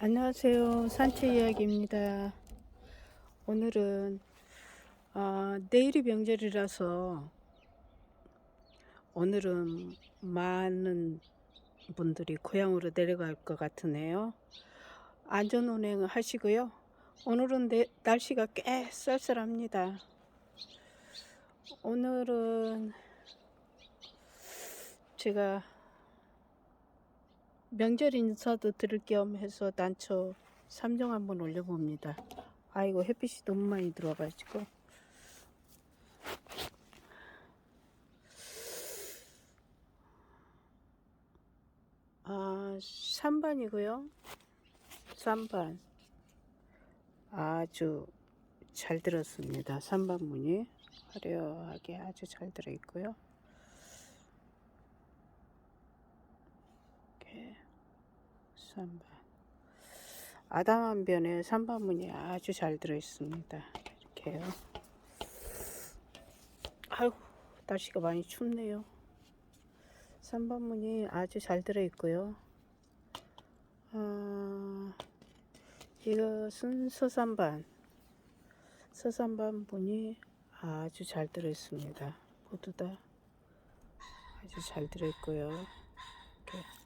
안녕하세요. 산책 이야기입니다. 오늘은 아, 내일이 명절이라서 오늘은 많은 분들이 고향으로 내려갈 것 같으네요. 안전 운행 하시고요. 오늘은 내- 날씨가 꽤 쌀쌀합니다. 오늘은 제가 명절 인사도 드릴 겸 해서 난초 3종 한번 올려봅니다. 아이고 햇빛이 너무 많이 들어와가지고 아 3반이고요. 3반 아주 잘 들었습니다. 3반 문이 화려하게 아주 잘 들어있고요. 이렇게 3번. 아담 한 변에 3번 문이 아주 잘 들어있습니다. 이렇게요. 아이고 날씨가 많이 춥네요. 3번 문이 아주 잘 들어있고요. 아, 이것은 서산반 서산반 문이 아주 잘 들어있습니다. 모두 다 아주 잘 들어있고요. 이렇게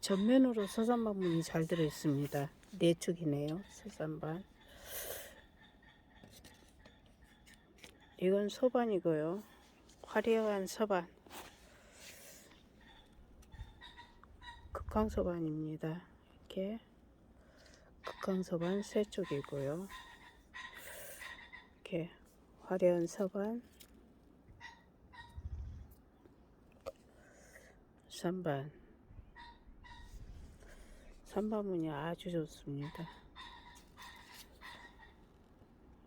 전면으로 서산반 문이 잘 들어 있습니다. 네 축이네요. 서산반. 이건 소반이고요. 화려한 서반. 극강서반입니다. 이렇게 극강서반 세 쪽이고요. 이렇게 화려한 서반. 3반. 삼바문이 아주 좋습니다.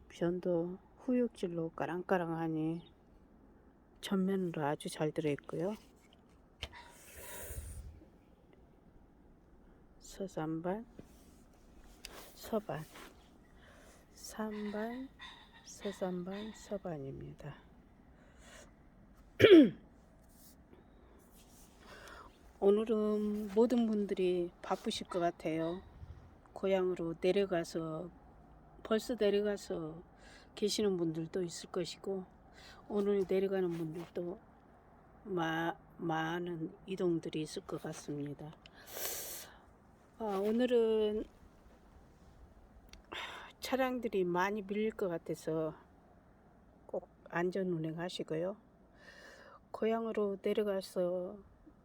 변도 후육질로 까랑까랑하니 전면으로 아주 잘 들어있고요. 서산반, 서반, 삼반, 서산반, 서반입니다. 오늘은 모든 분들이 바쁘실 것 같아요. 고향으로 내려가서 벌써 내려가서 계시는 분들도 있을 것이고 오늘 내려가는 분들도 마, 많은 이동들이 있을 것 같습니다. 아, 오늘은 차량들이 많이 밀릴 것 같아서 꼭 안전 운행하시고요. 고향으로 내려가서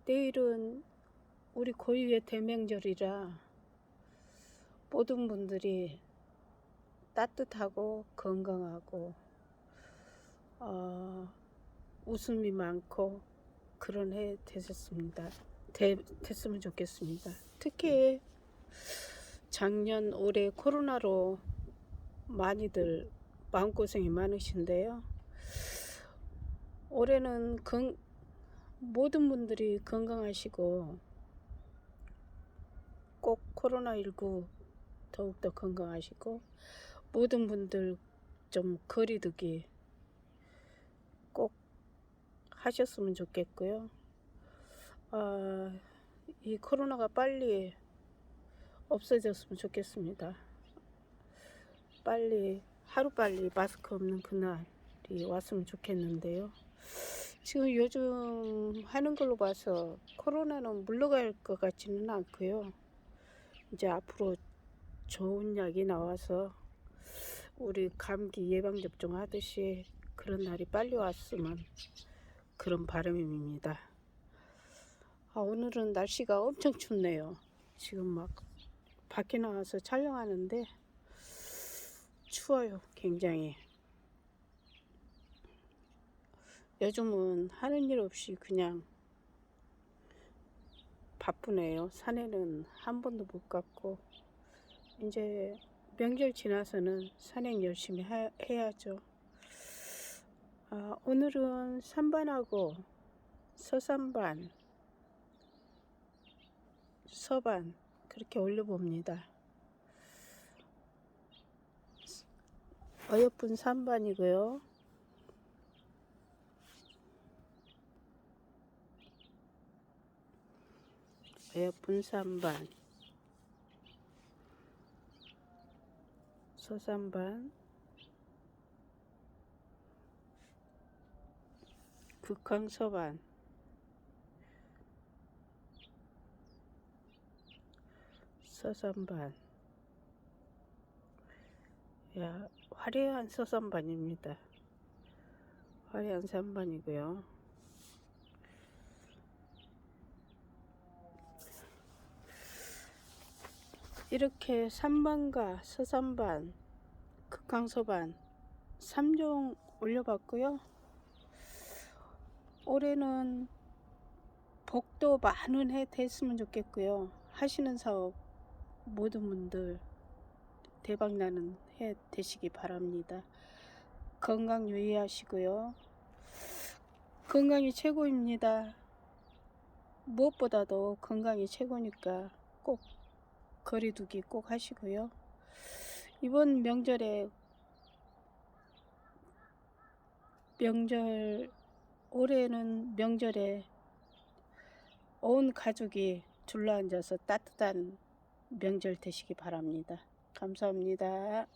내일은 우리 고유의 대명절이라 모든 분들이 따뜻하고 건강하고 어, 웃음이 많고 그런 해 되셨습니다. 되, 됐으면 좋겠습니다. 특히 작년 올해 코로나로 많이들 마음고생이 많으신데요. 올해는 건, 모든 분들이 건강하시고 꼭 코로나19 더욱더 건강하시고 모든 분들 좀 거리두기 꼭 하셨으면 좋겠고요. 아, 이 코로나가 빨리 없어졌으면 좋겠습니다. 빨리 하루빨리 마스크 없는 그날이 왔으면 좋겠는데요. 지금 요즘 하는 걸로 봐서 코로나는 물러갈 것 같지는 않고요. 이제 앞으로 좋은 약이 나와서 우리 감기 예방 접종 하듯이 그런 날이 빨리 왔으면 그런 바람입니다. 아, 오늘은 날씨가 엄청 춥네요. 지금 막 밖에 나와서 촬영하는데 추워요, 굉장히. 요즘은 하는 일 없이 그냥 바쁘네요. 산에는 한 번도 못 갔고 이제 명절 지나서는 산행 열심히 하, 해야죠. 아, 오늘은 산반하고 서산반, 서반 그렇게 올려봅니다. 어여쁜 산반이고요. 에어컨 3반 서산반 극강서반. 서산반 야 화려한 서산반입니다. 화려한 산반이고요 이렇게 산반과 서산반 극강서반 3종 올려봤고요. 올해는 복도 많은 해 됐으면 좋겠고요. 하시는 사업 모든 분들 대박나는 해 되시기 바랍니다. 건강 유의하시고요. 건강이 최고입니다. 무엇보다도 건강이 최고니까 꼭 거리두기 꼭 하시고요. 이번 명절에 명절 올해는 명절에 온 가족이 둘러앉아서 따뜻한 명절 되시기 바랍니다. 감사합니다.